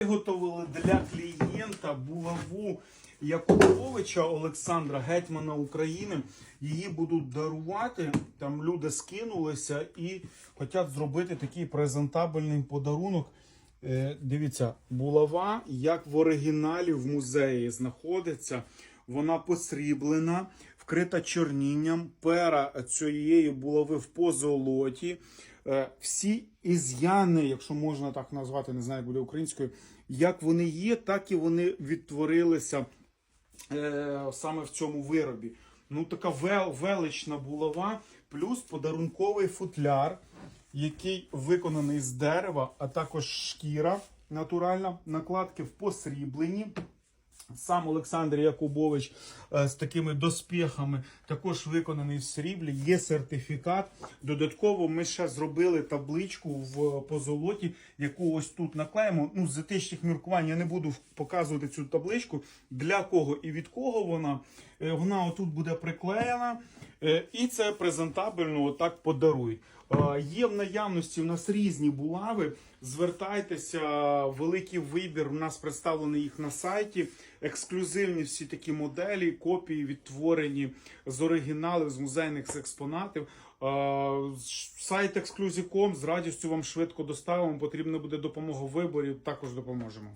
Виготовили для клієнта булаву Якубовича Олександра, гетьмана України. Її будуть дарувати. Там люди скинулися і хочуть зробити такий презентабельний подарунок. Е, дивіться, булава, як в оригіналі в музеї знаходиться. Вона посріблена, вкрита чорнінням. Пера цієї булави в позолоті. Е, всі із'яни, якщо можна так назвати, не знаю, як буде українською, як вони є, так і вони відтворилися е, саме в цьому виробі. Ну, така велична булава, плюс подарунковий футляр, який виконаний з дерева, а також шкіра натуральна, накладки в посріблені. Сам Олександр Якубович е, з такими доспіхами також виконаний в сріблі. Є сертифікат. Додатково ми ще зробили табличку в позолоті, яку ось тут наклеїмо. Ну, з етичних міркувань я не буду показувати цю табличку. Для кого і від кого вона. Е, Вона отут буде приклеєна. Е, І це презентабельно отак подарують. Е, Є в наявності в нас різні булави. Звертайтеся, великий вибір. У нас представлений їх на сайті. Ексклюзивні всі такі моделі, копії відтворені з оригіналів, з музейних експонатів. Е, Сайт Exclusive.com з радістю вам швидко доставимо. Потрібна буде допомога в виборі. Також допоможемо.